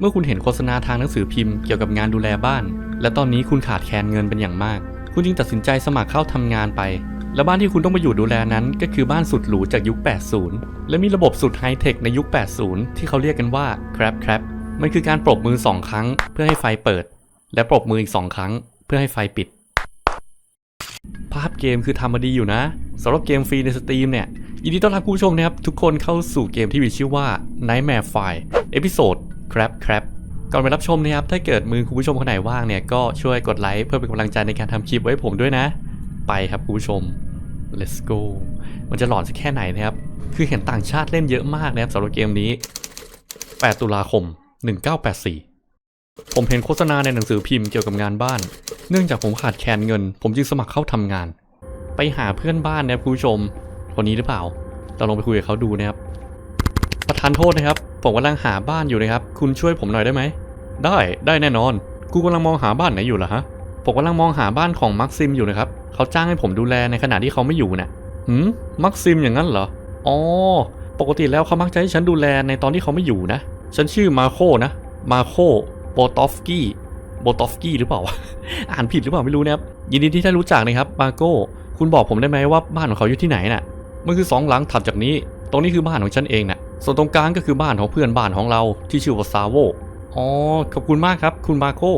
เมื่อคุณเห็นโฆษณาทางหนังสือพิมพ์เกี่ยวกับงานดูแลบ้าน และตอนนี้คุณขาดแคลนเงินเป็นอย่างมาก คุณจึงตัดสินใจสมัครเข้าทำงานไป และบ้านที่คุณต้องมาอยู่ดูแลนั้น ก็คือบ้านสุดหรูจากยุค 80 และมีระบบสุดไฮเทคในยุค 80 ที่เขาเรียกกันว่า crap crap มันคือการปรบมือ 2 ครั้ง เพื่อให้ไฟเปิด และปรบมืออีก 2 ครั้ง เพื่อให้ไฟปิด ภาพเกมคือทำมาดีอยู่นะสำหรับเกมฟรีในสตรีมเนี่ยยินดีต้อนรับผู้ชมนะครับ ทุกคนเข้าสู่เกมที่มีชื่อว่า Nightmare File เอพิโซด Crap Crap ก่อนไปรับชมนะครับ ถ้าเกิดมือคุณผู้ชมคนไหนว่างเนี่ย ก็ช่วยกดไลค์เพื่อเป็นกำลังใจในการทำคลิปไว้ผมด้วยนะ ไปครับคุณผู้ชม let's go มันจะหลอนสักแค่ไหนนะครับ คือเห็นต่างชาติเล่นเยอะมากนะครับสำหรับเกมนี้ 8 ตุลาคม 1984 ผมเห็นโฆษณาในหนังสือพิมพ์เกี่ยวกับงานบ้าน เนื่องจากผมขาดแคลนเงิน ผมจึงสมัครเข้าทำงาน ไปหาเพื่อนบ้านนะครับคุณผู้ชม คนนี้หรือเปล่า เราลองไปคุยกับเขาดูนะครับ ประธานโทษนะครับ ผมกำลังหาบ้านอยู่นะครับ คุณช่วยผมหน่อยได้ไหม ได้ ได้แน่นอนคุณกำลังมองหาบ้านไหนอยู่ล่ะฮะ ผมกำลังมองหาบ้านของมักซิมอยู่นะครับ เขาจ้างให้ผมดูแลในขณะที่เขาไม่อยู่นะ่ะหืม มักซิมอย่างนั้นเหรอ อ๋อ ปกติแล้วเขามักจะให้ฉันดูแลในตอนที่เขาไม่อยู่นะ ฉันชื่อมาโคนะ มาโคโบตอฟกี้โบตอฟกี้หรือเปล่า อ่านผิดหรือเปล่าไม่รู้นะครับ ยินดีที่ได้รู้จักนะครับ มาโก้ คุณบอกผมได้ไหมว่าบ้านของเขาอยู่ที่ไหนน่ะ มันคือสองหลังถัดจากนี้ ตรงนี้คือบ้านของฉันเองน่ะ ส่วนตรงกลางก็คือบ้านของเพื่อนบ้านของเราที่ชื่อว่าซาโวอ๋อขอบคุณมากครับ คุณมาโก้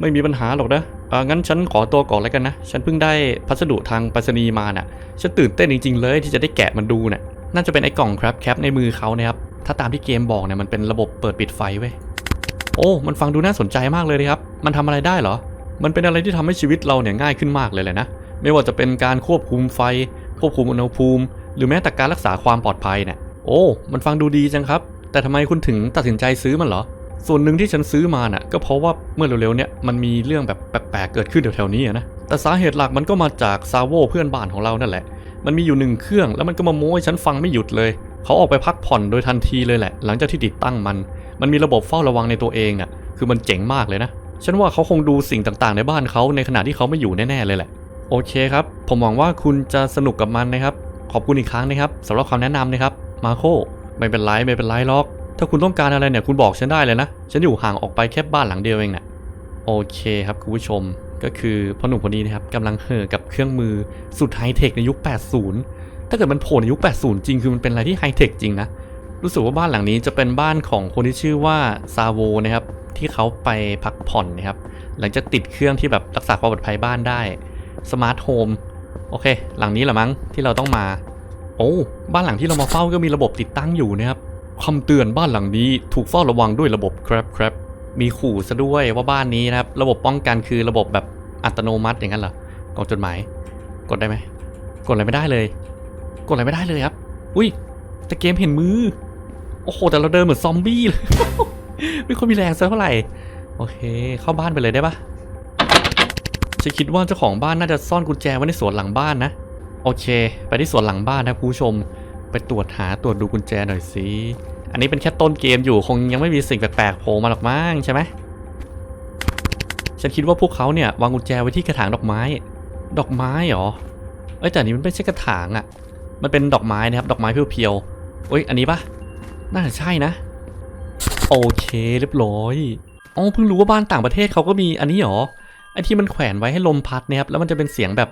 ไม่มีปัญหาหรอกนะอ่างั้นฉันขอตัวก่อนแล้วกันนะ ฉันเพิ่งได้พัสดุทางไปรษณีย์มาน่ะ ฉันตื่นเต้นจริง ๆ เลยที่จะได้แกะมันดูน่ะ น่าจะเป็นไอ้กล่องครับแคปในมือเขานะครับ ถ้าตามที่เกมบอกเนี่ยมันเป็นระบบเปิดปิดไฟเว้ย โอ้ มันฟังดูน่าสนใจมากเลยนะครับ มันทำอะไรได้เหรอ มันเป็นอะไรที่ทำให้ชีวิตเราเนี่ยง่ายขึ้นมากเลยแหละนะ ไม่ว่าจะเป็นการควบคุมไฟ ควบคุมอุณหภูมิ หรือแม้แต่การรักษาความปลอดภัยเนี่ย โอ้ มันฟังดูดีจังครับ แต่ทำไมคุณถึงตัดสินใจซื้อมันเหรอ ส่วนหนึ่งที่ฉันซื้อมาน่ะ ก็เพราะว่าเมื่อเร็วๆเนี่ยมันมีเรื่องแบบแปลกๆเกิดขึ้นแถวๆนี้นะ แต่สาเหตุหลักมันก็มาจากซาโวเพื่อนบ้านของเรานั่นแหละ มันมีอยู่หนึ่งเครื่องแล้วมันก็มาโม้ให้ฉันฟังไม่หยุดเลย เขาออกไปพักผ่อนโดยทันทีเลยแหละ หลังจากที่ติดตั้งมัน มันมีระบบเฝ้าระวังในตัวเองน่ะ คือมันเจ๋งมากเลยนะ ฉันว่าเขาคงดูสิ่งต่างๆ ในบ้านเขาในขณะที่เขาไม่อยู่แน่ๆเลยแหละ โอเคครับ ผมหวังว่าคุณจะสนุกกับมันนะครับ ขอบคุณอีกครั้งนะครับสำหรับคำแนะนำนะครับ มาโคไม่เป็นไรไม่เป็นไรหรอก ถ้าคุณต้องการอะไรเนี่ยคุณบอกฉันได้เลยนะ ฉันอยู่ห่างออกไปแค่บ้านหลังเดียวเองน่ะโอเคครับคุณผู้ชมก็คือพ่อหนุ่มคนนี้นะครับกำลังเห่อกับเครื่องมือสุดไฮเทคในยุค 80 ถ้าเกิดมันโผล่ในยุค 80 จริงคือมันเป็นอะไรที่ไฮเทคจริงนะ รู้สึกว่าบ้านหลังนี้จะเป็นบ้านของคนที่ชื่อว่าซาโวนะครับที่เขาไปพักผ่อนนะครับหลังจากติดเครื่องที่แบบรักษาความปลอดภัยบ้านได้สมาร์ทโฮมโอเค หลังนี้แหละมั้งที่เราต้องมา โอ้ บ้านหลังที่เรามาเฝ้าก็มีระบบติดตั้งอยู่นะครับคำเตือนบ้านหลังนี้ถูกเฝ้าระวังด้วยระบบครับครับมีขู่ซะด้วยว่าบ้านนี้นะครับ ระบบป้องกันคือระบบแบบอัตโนมัติอย่างนั้นเหรอกล่องจดหมาย กดได้ไหมกดอะไรไม่ได้เลย กดอะไรไม่ได้เลยครับ อุ้ยแต่เกมเห็นมือ โอ้โหแต่เราเดินเหมือนซอมบี้เลยไม่ค่อยมีแรงสักเท่าไหร่ โอเค เข้าบ้านไปเลยได้ปะฉันคิดว่าเจ้าของบ้านน่าจะซ่อนกุญแจไว้ในสวนหลังบ้านนะ โอเค ไปที่สวนหลังบ้านนะผู้ชม ไปตรวจหาตรวจดูกุญแจหน่อยสิอันนี้เป็นแค่ต้นเกมอยู่คงยังไม่มีสิ่งแปลกๆโผล่มาหรอกมั้งใช่ไหมฉันคิดว่าพวกเขาเนี่ยวางกุญแจไว้ที่กระถางดอกไม้ ดอกไม้เหรอเอ้ยแต่นี้มันไม่ใช่กระถางอะ่ะ มันเป็นดอกไม้นะครับ ดอกไม้เพียวๆเอ้ยอันนี้ปะน่าจะใช่นะ โอเคเรียบร้อยอ๋อเพิ่งรู้ว่าบ้านต่างประเทศเขาก็มีอันนี้เหรอไอที่มันแขวนไว้ให้ลมพัดนะครับแล้วมันจะเป็นเสียงแบบ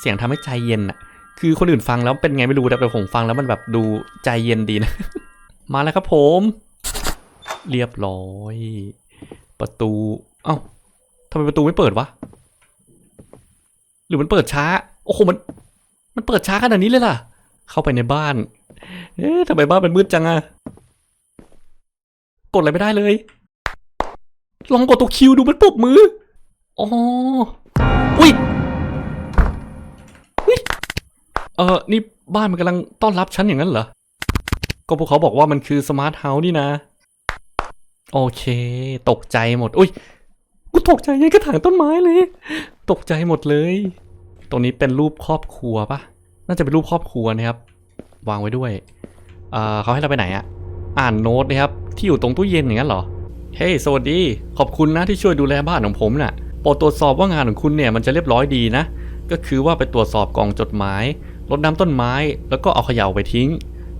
เสียงทำให้ใจเย็นอะ คือคนอื่นฟังแล้วเป็นไงไม่รู้แต่ผมฟังแล้วมันแบบดูใจเย็นดีนะ มาแล้วครับผม เรียบร้อย ประตู เอ้าทำไมประตูไม่เปิดวะ หรือมันเปิดช้า โอ้โหมัน มันเปิดช้าขนาดนี้เลยล่ะ เข้าไปในบ้าน เอ๊ะทำไมบ้านมันมืดจังอะกดอะไรไม่ได้เลย ลองกดตัวคิวดูมันปรบมือ อ๋อ อุ้ย เออนี่บ้านมันกำลังต้อนรับฉันอย่างนั้นเหรอ ก็พวกเขาบอกว่ามันคือสมาร์ทเฮาส์นี่นะ โอเค ตกใจหมด อุ้ย กูตกใจยังกระถางต้นไม้เลย ตกใจหมดเลย ตรงนี้เป็นรูปครอบครัวปะน่าจะเป็นรูปครอบครัวนะครับ วางไว้ด้วย เอ่อเขาให้เราไปไหนอะอ่านโน้ตนะครับ ที่อยู่ตรงตู้เย็นอย่างนั้นเหรอ เฮ้ย สวัสดี ขอบคุณนะที่ช่วยดูแลบ้านของผมน่ะโปรดตรวจสอบว่างานของคุณเนี่ยมันจะเรียบร้อยดีนะ ก็คือว่าไปตรวจสอบกล่องจดหมาย รดน้ำต้นไม้ แล้วก็เอาขยะไปทิ้ง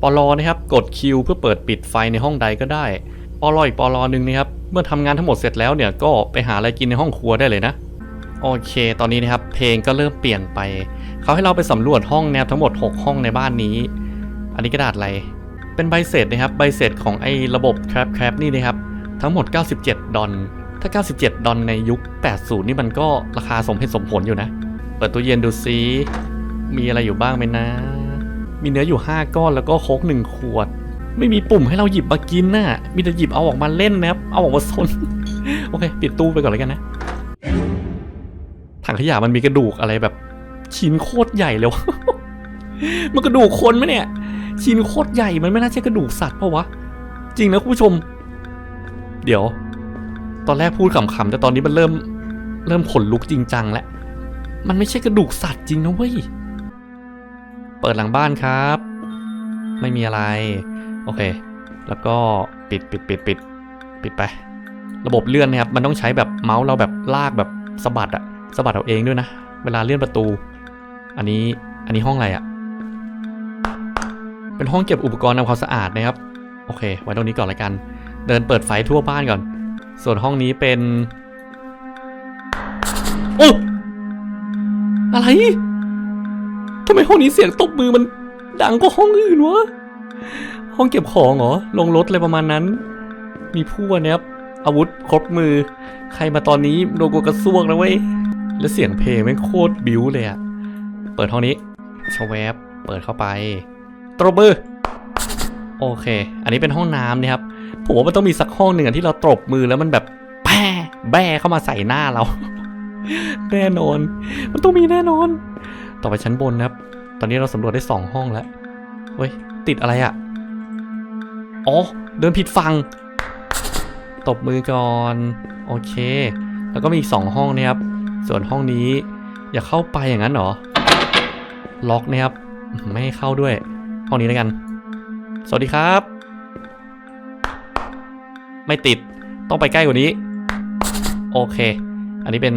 ปลอนะครับกดคิวเพื่อเปิดปิดไฟในห้องใดก็ได้ปลออีกปลอหนึ่งนะครับเมื่อทำงานทั้งหมดเสร็จแล้วเนี่ยก็ไปหาอะไรกินในห้องครัวได้เลยนะโอเค ตอนนี้นะครับเพลงก็เริ่มเปลี่ยนไป เขาให้เราไปสำรวจห้องแนบทั้งหมด 6 ห้องในบ้านนี้ อันนี้กระดาษอะไร เป็นใบเสร็จนะครับ ใบเสร็จของไอ้ระบบ Trap Trap นี่นะครับ ทั้งหมด 97 ดอลถ้า 97 ดอลในยุค 80 นี่มันก็ราคาสมเหตุสมผลอยู่นะ เปิดตู้เย็นดูซิ มีอะไรอยู่บ้างไหมนะ มีเนื้ออยู่ 5 ก้อนแล้วก็โค้ก1ขวด ไม่มีปุ่มให้เราหยิบมากินน่ะ มีแต่หยิบเอาออกมาเล่นนะครับ เอาออกมาซน โอเค ปิดตู้ไปก่อนเลยกันนะ ถังขยะมันมีกระดูกอะไรแบบ ชิ้นโคตรใหญ่เลยวะมันกระดูกคนไหมเนี่ย ชิ้นโคตรใหญ่ มันไม่น่าใช่กระดูกสัตว์ปะวะ จริงนะคุณผู้ชม เดี๋ยว ตอนแรกพูดขำๆแต่ตอนนี้มันเริ่ม เริ่มขนลุกจริงจังแล้ว มันไม่ใช่กระดูกสัตว์จริงนะเว้ย เปิดหลังบ้านครับ ไม่มีอะไร โอเค แล้วก็ปิดปิดปิดปิดปิดไป ระบบเลื่อนนะครับ มันต้องใช้แบบเมาส์เราแบบลากแบบสะบัดอะสะบัดเอาเองด้วยนะ เวลาเลื่อนประตู อันนี้ อันนี้ห้องอะไรอะเป็นห้องเก็บอุปกรณ์ทำความสะอาดนะครับ โอเค ไว้ตรงนี้ก่อนละกัน เดินเปิดไฟทั่วบ้านก่อน ส่วนห้องนี้เป็น โอ้อะไร ทำไมห้องนี้เสียงตบมือมันดังกว่าห้องอื่นวะ ห้องเก็บของเหรอ ลงรถอะไรประมาณนั้น มีผู้นะครับ อาวุธครบมือ ใครมาตอนนี้โดนกูกระซวกนะเว้ย แล้วเสียงเพลงแม่โคตรบิ้วเลยอะเปิดห้องนี้ชแวบเปิดเข้าไป ตรบมือ โอเค อันนี้เป็นห้องน้ำนะครับ ผมว่ามันต้องมีสักห้องหนึ่งที่เราตบมือแล้วมันแบบแป้แบ้เข้ามาใส่หน้าเรา แน่นอน มันต้องมีแน่นอน ต่อไปชั้นบนนะครับ ตอนนี้เราสำรวจได้สองห้องแล้วเฮ้ย ติดอะไรอะอ๋อ เดินผิดฝั่ง ตบมือก่อน โอเค แล้วก็มีอีกสองห้องนะครับ ส่วนห้องนี้ อย่าเข้าไปอย่างนั้นเหรอ ล็อกนะครับ ไม่ให้เข้าด้วย ห้องนี้แล้วกัน สวัสดีครับ ไม่ติด ต้องไปใกล้กว่านี้ โอเค อันนี้เป็น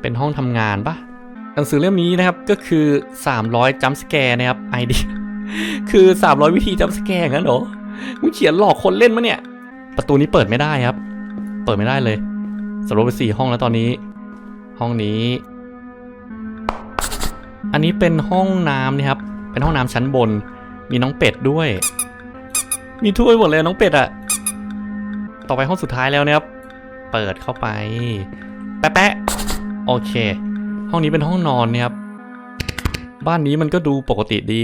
เป็นห้องทำงานปะ หนังสือเล่มนี้นะครับก็คือ 300จัมสแกร์นะครับไอเดียคือ 300 วิธีจัมสแกร์งั้นเหรอมึงเขียนหลอกคนเล่นมะเนี่ย ประตูนี้เปิดไม่ได้ครับ เปิดไม่ได้เลยสำรวจไปสี่ห้องแล้วตอนนี้ ห้องนี้ อันนี้เป็นห้องน้ำนะครับ เป็นห้องน้ำชั้นบน มีน้องเป็ดด้วย มีถ้วยหมดเลยน้องเป็ดอะต่อไปห้องสุดท้ายแล้วนะครับ เปิดเข้าไป แปะแปะโอเค ห้องนี้เป็นห้องนอนนะครับ บ้านนี้มันก็ดูปกติดี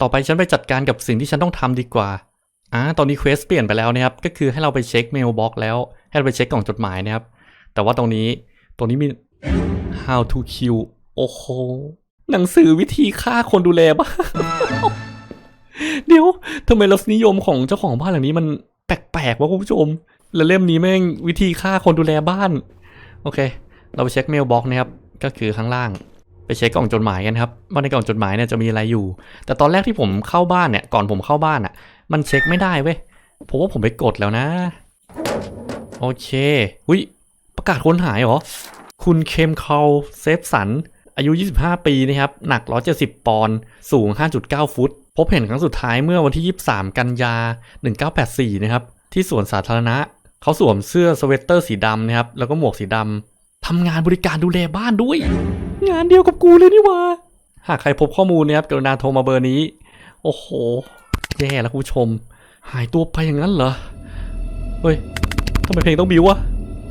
ต่อไปฉันไปจัดการกับสิ่งที่ฉันต้องทำดีกว่าอ่าตอนนี้เควสเปลี่ยนไปแล้วนะครับ ก็คือให้เราไปเช็คเมลบ็อกแล้ว ให้เราไปเช็คกล่องจดหมายนะครับ แต่ว่าตรงนี้ ตรงนี้มี how to kill โอ้โห หนังสือวิธีฆ่าคนดูแลบ้าเดี๋ยวทำไมรสนิยมของเจ้าของบ้านหลังนี้มันแปลกๆวะคุณผู้ชม แล้วเล่มนี้แม่งวิธีฆ่าคนดูแลบ้าน โอเค เราไปเช็คเมลบ็อกนะครับก็คือข้างล่างไปเช็คกล่องจดหมายกันครับว่าในกล่องจดหมายเนี่ยจะมีอะไรอยู่ แต่ตอนแรกที่ผมเข้าบ้านเนี่ยก่อนผมเข้าบ้านอะ มันเช็คไม่ได้เว้ยผมว่าผมไปกดแล้วนะ โอเคอุ้ยประกาศคนหายเหรอ คุณเคมคาลเซฟสัน อายุ 25 ปีนะครับ หนัก 170 ปอนด์สูง 5.9 ฟุต พบเห็นครั้งสุดท้ายเมื่อวันที่ 23 กันยา 1984 นะครับ ที่สวนสาธารณะ เขาสวมเสื้อสเวตเตอร์สีดำนะครับ แล้วก็หมวกสีดำ ทำงานบริการดูแลบ้านด้วย งานเดียวกับกูเลยนี่หว่าหากใครพบข้อมูลนะครับกรุณาโทรมาเบอร์นี้ โอ้โห แย่แล้วคุณผู้ชม หายตัวไปอย่างนั้นเหรอ เฮ้ยทำไมเพลงต้องบิววะ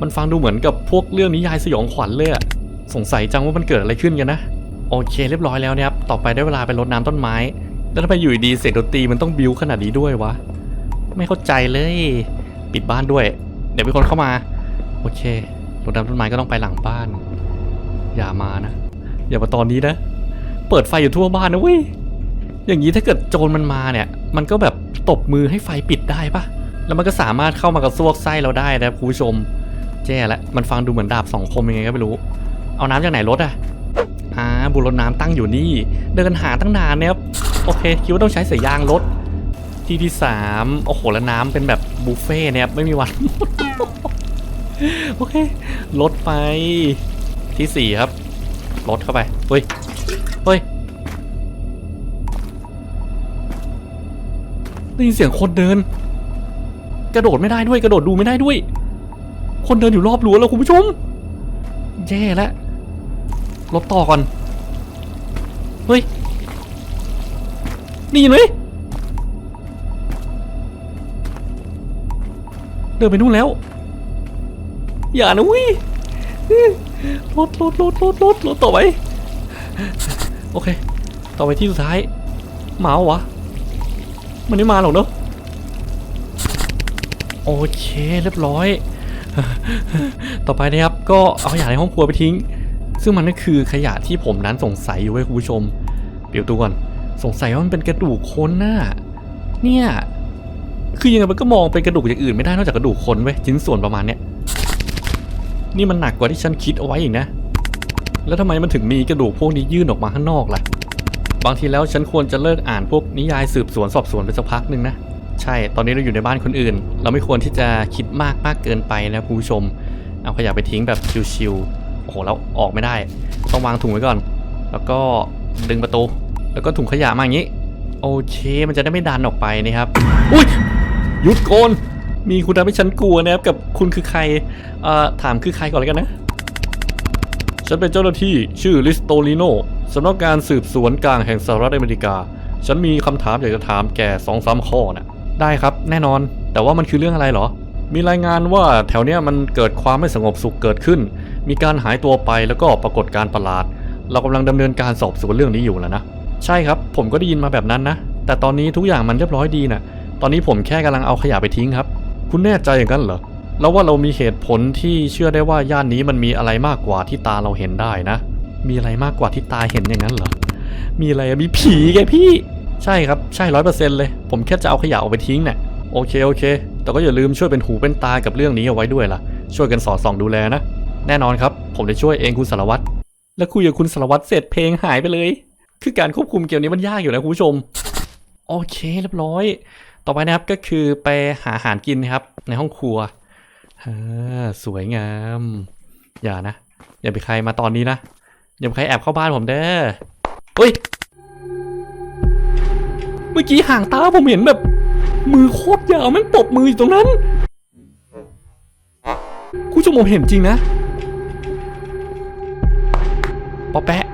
มันฟังดูเหมือนกับพวกเรื่องนิยายสยองขวัญเลยอะสงสัยจังว่ามันเกิดอะไรขึ้นกันนะ โอเคเรียบร้อยแล้วนะครับ ต่อไปได้เวลาไปรดน้ำต้นไม้ แล้วทำไมอยู่ดีๆเสียงดนตรีมันต้องบิวขนาดนี้ด้วยวะ ไม่เข้าใจเลย ปิดบ้านด้วย เดี๋ยวมีคนเข้ามา โอเค รดน้ำต้นไม้ก็ต้องไปหลังบ้าน อย่ามานะ อย่ามาตอนนี้นะ เปิดไฟอยู่ทั่วบ้านนะเว้ย อย่างนี้ถ้าเกิดโจรมันมาเนี่ย มันก็แบบตบมือให้ไฟปิดได้ปะแล้วมันก็สามารถเข้ามากระซวกไส้เราได้นะครับคุณผู้ชมแย่แล้วมันฟังดูเหมือนดาบสองคมยังไงก็ไม่รู้ เอาน้ำจากไหนรถอะอ่าบุรถน้ำตั้งอยู่นี่ เดินหาตั้งนานเนี่ยครับโอเค คิดว่าต้องใช้สายยางรถที่ที่สามโอ้โหแล้วน้ำเป็นแบบบุฟเฟ่เนี่ยครับไม่มีวัน โอเคลดไปที่สี่ครับลดเข้าไปเฮ้ยเฮ้ยได้ยินเสียงคนเดิน กระโดดไม่ได้ด้วยกระโดดดูไม่ได้ด้วย คนเดินอยู่รอบรั้วแล้วคุณผู้ชมแย่แล้วลบต่อก่อนเฮ้ยนี่เห็นไหมเดินไปนู่นแล้ว อย่านะวิรถรถรถรถรถรถต่อไปโอเค ต่อไปที่สุดท้ายหมาวะ มันไม่มาหรอกเนอะโอเคเรียบร้อย ต่อไปนะครับก็เอาขยะในห้องครัวไปทิ้ง ซึ่งมันก็คือขยะที่ผมนั้นสงสัยอยู่เว้ยคุณผู้ชมเปลี่ยวตัวก่อนสงสัยว่ามันเป็นกระดูกคนน่ะเนี่ย คือยังไงมันก็มองเป็นกระดูกอย่างอื่นไม่ได้นอกจากกระดูกคนเว้ยชิ้นส่วนประมาณเนี้ย นี่มันหนักกว่าที่ฉันคิดเอาไว้อีกนะ แล้วทำไมมันถึงมีกระดูกพวกนี้ยื่นออกมาข้างนอกล่ะ บางทีแล้วฉันควรจะเลิกอ่านพวกนิยายสืบสวนสอบสวนไปสักพักหนึ่งนะ ใช่ ตอนนี้เราอยู่ในบ้านคนอื่น เราไม่ควรที่จะคิดมากมากเกินไปนะผู้ชม เอาขยะไปทิ้งแบบชิวๆ โอ้โหแล้วออกไม่ได้ ต้องวางถุงไว้ก่อน แล้วก็ดึงประตู แล้วก็ถุงขยะมาอย่างนี้ โอเค มันจะได้ไม่ดันออกไปนะครับ อุ้ยหยุดโกน มีคุณทำให้ฉันกลัวนะครับกับคุณคือใครเอ่อถามคือใครก่อนเลยกันนะ ฉันเป็นเจ้าหน้าที่ชื่อลิสโตลิโนสำนักงานสืบสวนกลางแห่งสหรัฐอเมริกา ฉันมีคำถามอยากจะถามแกสองสามข้อนะได้ครับแน่นอน แต่ว่ามันคือเรื่องอะไรเหรอ มีรายงานว่าแถวเนี้ยมันเกิดความไม่สงบสุขเกิดขึ้น มีการหายตัวไปแล้วก็ปรากฏการประหลาด เรากำลังดำเนินการสอบสวนเรื่องนี้อยู่แล้วนะ ใช่ครับ ผมก็ได้ยินมาแบบนั้นนะ แต่ตอนนี้ทุกอย่างมันเรียบร้อยดีนะตอนนี้ผมแค่กำลังเอาขยะไปทิ้งครับ คุณแน่ใจอย่างนั้นเหรอ แล้วว่าเรามีเหตุผลที่เชื่อได้ว่าย่านนี้มันมีอะไรมากกว่าที่ตาเราเห็นได้นะ มีอะไรมากกว่าที่ตาเห็นอย่างนั้นเหรอ มีอะไรมีผีไงพี่ ใช่ครับ ใช่ร้อยเปอร์เซ็นต์เลย ผมแค่จะเอาขยะออกไปทิ้งน่ะโอเคโอเค แต่ก็อย่าลืมช่วยเป็นหูเป็นตากับเรื่องนี้เอาไว้ด้วยล่ะ ช่วยกันสอดส่องดูแลนะ แน่นอนครับ ผมจะช่วยเองคุณสารวัตร แล้วคุยกับคุณสารวัตรเสร็จเพลงหายไปเลย คือการควบคุมเกมนี้มันยากอยู่นะคุณผู้ชม โอเคเรียบร้อย ต่อไปนะครับก็คือไปหาอาหารกินนะครับ ในห้องครัวสวยงาม อย่านะ อย่าไปใครมาตอนนี้นะ อย่าไปใครแอบเข้าบ้านผมเด้อเฮ้ย เมื่อกี้ห่างตาผมเห็นแบบ มือโคตรยาวแมันตบมืออยู่ตรงนั้นคุณผู้ชมผมเห็นจริงนะปอแปะ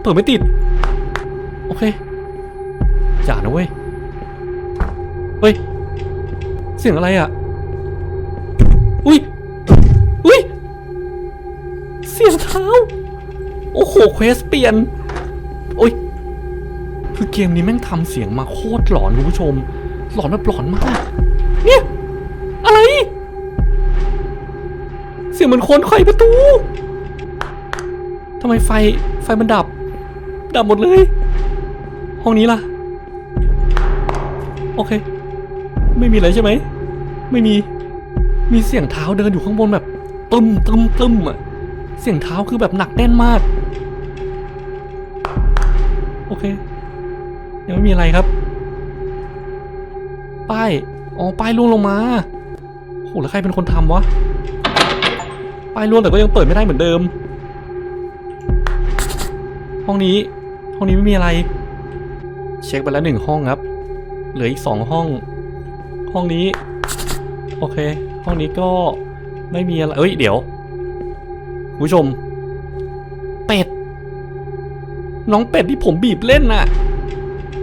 เปิดไม่ติด โอเค อย่านะเว้ย เฮ้ย เสียงอะไรอะ อุ้ย อุ้ย เสียงเท้า โอ้โห เควสเปลี่ยนโอ้ย คือเกมนี้แม่งทำเสียงมาโคตรหลอนคุณผู้ชม หลอนแบบหลอนมาก เนี่ย อะไร เสียงเหมือนคนไขประตูทำไมไฟไฟมันดับ ดับหมดเลย ห้องนี้ล่ะ โอเค ไม่มีอะไรใช่ไหม ไม่มี มีเสียงเท้าเดินอยู่ข้างบนแบบตึมตึมตึมอะ เสียงเท้าคือแบบหนักแน่นมาก โอเค ยังไม่มีอะไรครับ ป้าย อ๋อ ป้ายล่วงลงมา โห แล้วใครเป็นคนทำวะ ป้ายล่วงแต่ก็ยังเปิดไม่ได้เหมือนเดิม ห้องนี้ ห้องนี้ไม่มีอะไร เช็คไปแล้วหนึ่งห้องครับ เหลืออีกสองห้อง ห้องนี้ โอเค ห้องนี้ก็ไม่มีอะไร เอ้ย เดี๋ยวคุณผู้ชม เป็ด น้องเป็ดที่ผมบีบเล่นน่ะ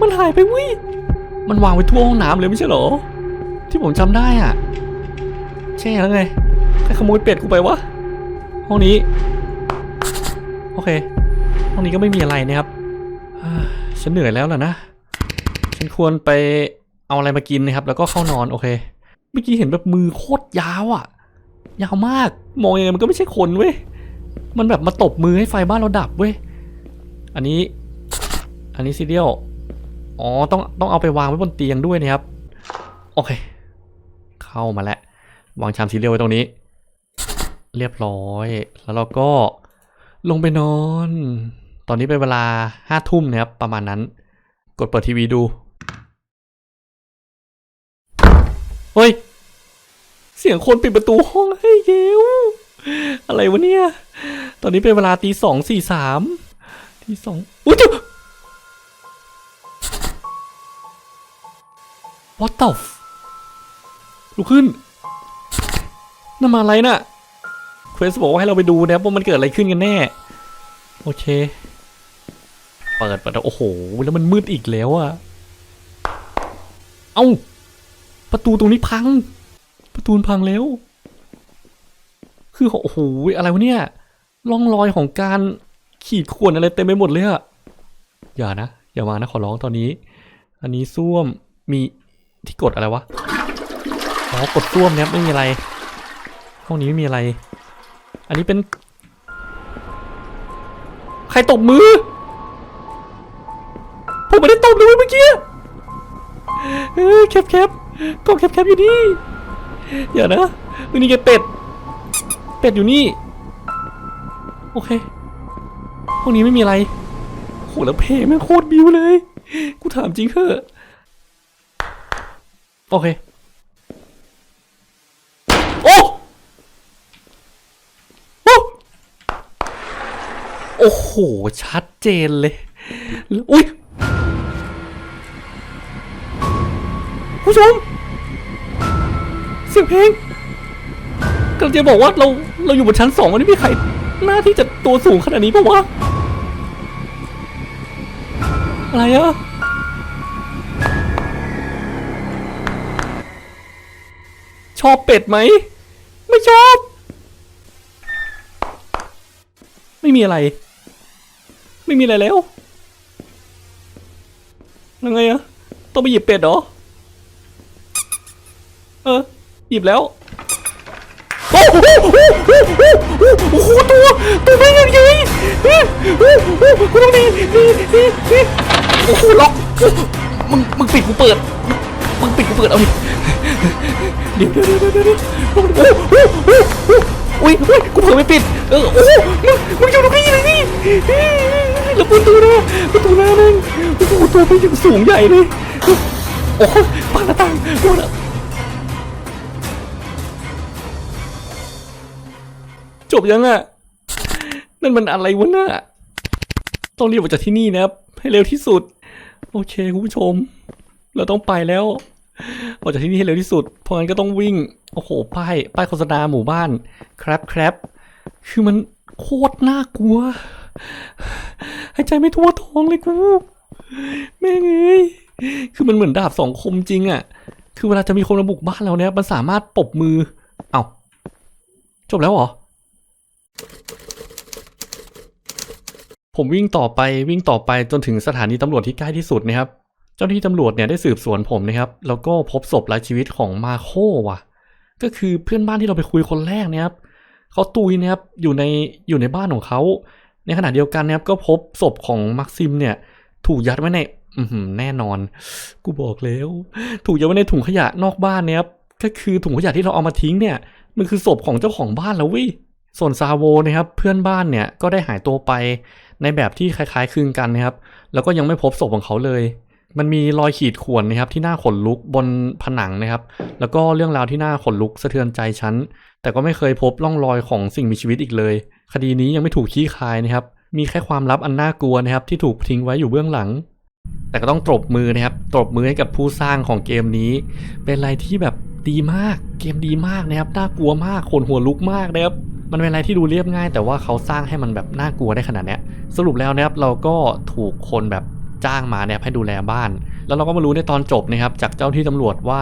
มันหายไปวิมันวางไว้ทั่วห้องน้ำเลยไม่ใช่เหรอ ที่ผมจำได้อะ แช่แล้วไง ใครขโมยเป็ดกูไปวะ ห้องนี้ โอเค ห้องนี้ก็ไม่มีอะไรนะครับ ฉันเหนื่อยแล้วล่ะนะ ฉันควรไป เอาอะไรมากินนะครับ แล้วก็เข้านอนโอเคเมื่อกี้เห็นแบบมือโคตรยาวอะ่ะ ยาวมาก มองยังไงมันก็ไม่ใช่คนเว้ยมันแบบมาตบมือให้ไฟบ้านเราดับเว้ยอันนี้ อันนี้ซีเรียลอ๋อต้องต้องเอาไปวางไว้บนเตียงด้วยนะครับ โอเค เข้ามาแล้ว วางชามซีเรียลไว้ตรงนี้ เรียบร้อย แล้วเราก็ลงไปนอน ตอนนี้เป็นเวลาห้าทุ่มนะครับ ประมาณนั้น กดเปิดทีวีดู เฮ้ย เสียงคนปิดประตูห้องให้เยวอะไรวะเนี่ย ตอนนี้เป็นเวลาตีสองสี่สามตีสองอุ้ยจ้า What the f ลุกขึ้นนั่นมาอะไรน่ะเควสบอกว่าให้เราไปดูนะครับว่ามันเกิดอะไรขึ้นกันแน่ โอเค เปิดเปิดโอ้โห แล้วมันมืดอีกแล้วอะเอ้า ประตูตรงนี้พัง ประตูพังแล้ว คือโอ้โหอะไรวะเนี่ยร่องรอยของการขีดข่วนอะไรเต็มไปหมดเลยอะอย่านะ อย่ามานะขอร้องตอนนี้ อันนี้ส้วมมีที่กดอะไรวะอ๋อกดส้วมเนี่ยไม่มีอะไรห้องนี้ไม่มีอะไร อันนี้เป็น ใครตบมือผมไม่ได้ตบเลยเมื่อกี้เออแคบแคบ กล้องแคบแคบอยู่นี่อย่านะวันนี้แกเป็ด เป็ดอยู่นี่ โอเคห้องนี้ไม่มีอะไรโหแล้วเพลงแม่งโคตรบิวเลย กูถามจริงเถอะโอเค โอ้โอ้โห ชัดเจนเลย อุ้ย ผู้ชม เสียงเพลงกำลังจะบอกว่าเราเราอยู่บนชั้นสองมันไม่มีใครหน้าที่จะตัวสูงขนาดนี้ปะวะ อะไรอะชอบเป็ดไหม ไม่ชอบ ไม่มีอะไร ไม่มีอะไรแล้วยังไงอะต้องไปหยิบเป็ดเหรอ เออหยิบแล้ว โอ้โหโอ้โหตัวตัวไม่ยังไงกูต้องดีดีดีดีโอ้โหล็อกมึงมึงปิดกูเปิดมึงปิดกูเปิดเอาดิเดี๋ยวเดี๋ยวเดี๋ยวเดี๋ยวโอ้โหโอ้โหอุ้ยอุ้ยกูเผลอไม่ปิดเออโอ้โหมึงมึงอยู่ตรงนี้เลยนี่แล้วประตูนะประตูหน้านึงโอ้โหตัวไม่ยังสูงใหญ่เลยโอ้โหปากหน้าต่างโดนอะ จบยังอะนั่นมันอะไรวะน่ะต้องรีบออกจากที่นี่นะครับ ให้เร็วที่สุด โอเคคุณผู้ชม เราต้องไปแล้วออกจากที่นี่ให้เร็วที่สุด เพราะงั้นก็ต้องวิ่ง โอ้โห ป้าย ป้ายโฆษณาหมู่บ้าน ครับครับคือมันโคตรน่ากลัว หายใจไม่ทั่วท้องเลยกู แม่งเอ้ยคือมันเหมือนดาบสองคมจริงอะคือเวลาจะมีคนมาบุกบ้านเราเนี่ย มันสามารถปรบมือ เอ้า จบแล้วเหรอ ผมวิ่งต่อไปวิ่งต่อไปจนถึงสถานีตำรวจที่ใกล้ที่สุดนะครับ เจ้าหน้าที่ตำรวจเนี่ยได้สืบสวนผมนะครับ แล้วก็พบศพไร้ชีวิตของมาโคว่ะ ก็คือเพื่อนบ้านที่เราไปคุยคนแรกนะครับเขาตุยนะครับอยู่ในอยู่ในบ้านของเขา ในขณะเดียวกันนะครับก็พบศพของมักซิมเนี่ยถูกยัดไว้ในอืแน่นอน กูบอกแล้ว ถูกยัดไว้ในถุงขยะนอกบ้านเนี่ยครับก็คือถุงขยะที่เราเอามาทิ้งเนี่ย มันคือศพของเจ้าของบ้านแล้ววิ ส่วนซาโวนะครับเพื่อนบ้านเนี่ยก็ได้หายตัวไปในแบบที่คล้ายๆคลึงกันนะครับ แล้วก็ยังไม่พบศพของเขาเลย มันมีรอยขีดข่วนนะครับที่หน้าขนลุกบนผนังนะครับ แล้วก็เรื่องราวที่น่าขนลุกสะเทือนใจฉัน แต่ก็ไม่เคยพบร่องรอยของสิ่งมีชีวิตอีกเลย คดีนี้ยังไม่ถูกขี้คายนะครับ มีแค่ความลับอันน่ากลัวนะครับที่ถูกทิ้งไว้อยู่เบื้องหลัง แต่ก็ต้องตบมือนะครับตบมือให้กับผู้สร้างของเกมนี้ เป็นอะไรที่แบบ ดีมาก เกมดีมากนะครับ น่ากลัวมาก ขนหัวลุกมากนะครับมันเป็นอะไรที่ดูเรียบง่าย แต่ว่าเขาสร้างให้มันแบบน่ากลัวได้ขนาดเนี้ยสรุปแล้วนะครับเราก็ถูกคนแบบจ้างมาเนี่ยให้ดูแลบ้าน แล้วเราก็มารู้ในตอนจบนะครับจากเจ้าที่ตำรวจว่า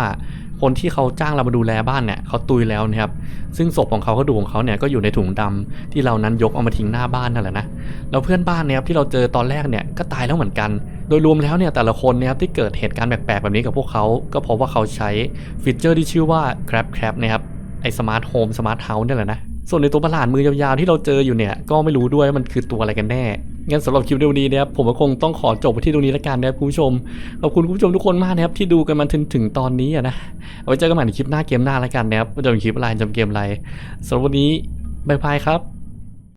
คนที่เขาจ้างเรามาดูแลบ้านเนี่ยเขาตุยแล้วนะครับซึ่งศพของเขากระดูกของเขาเนี่ยก็อยู่ในถุงดำที่เรานั้นยกเอามาทิ้งหน้าบ้านนั่นแหละนะแล้วเพื่อนบ้านเนี่ยที่เราเจอตอนแรกเนี่ยก็ตายแล้วเหมือนกัน โดยรวมแล้วเนี่ยแต่ละคนเนี่ยครับที่เกิดเหตุการณ์แปลกๆแบบนี้กับพวกเขาก็เพราะว่าเขาใช้ฟีเจอร์ที่ชื่อว่า Crab Crab นะครับไอสมาร์ทโฮมสมาร์ทเฮาส์นี่แหละนะ ส่วนในตัวประหลาดมือยาวๆที่เราเจออยู่เนี่ย ก็ไม่รู้ด้วยว่ามันคือตัวอะไรกันแน่ งั้นสำหรับคลิปวิดีโอนี้นะครับผมก็คงต้องขอจบไปที่ตรงนี้แล้วกันนะครับคุณผู้ชม ขอบคุณคุณผู้ชมทุกคนมากนะครับที่ดูกันมาถึงถึงตอนนี้อะนะ เอาไว้เจอกันใหม่ในคลิปหน้าเกมหน้าแล้วกันนะครับจะเป็นคลิปอะไรจะเป็นเกมอะไรสำหรับวันนี้บายบายครับ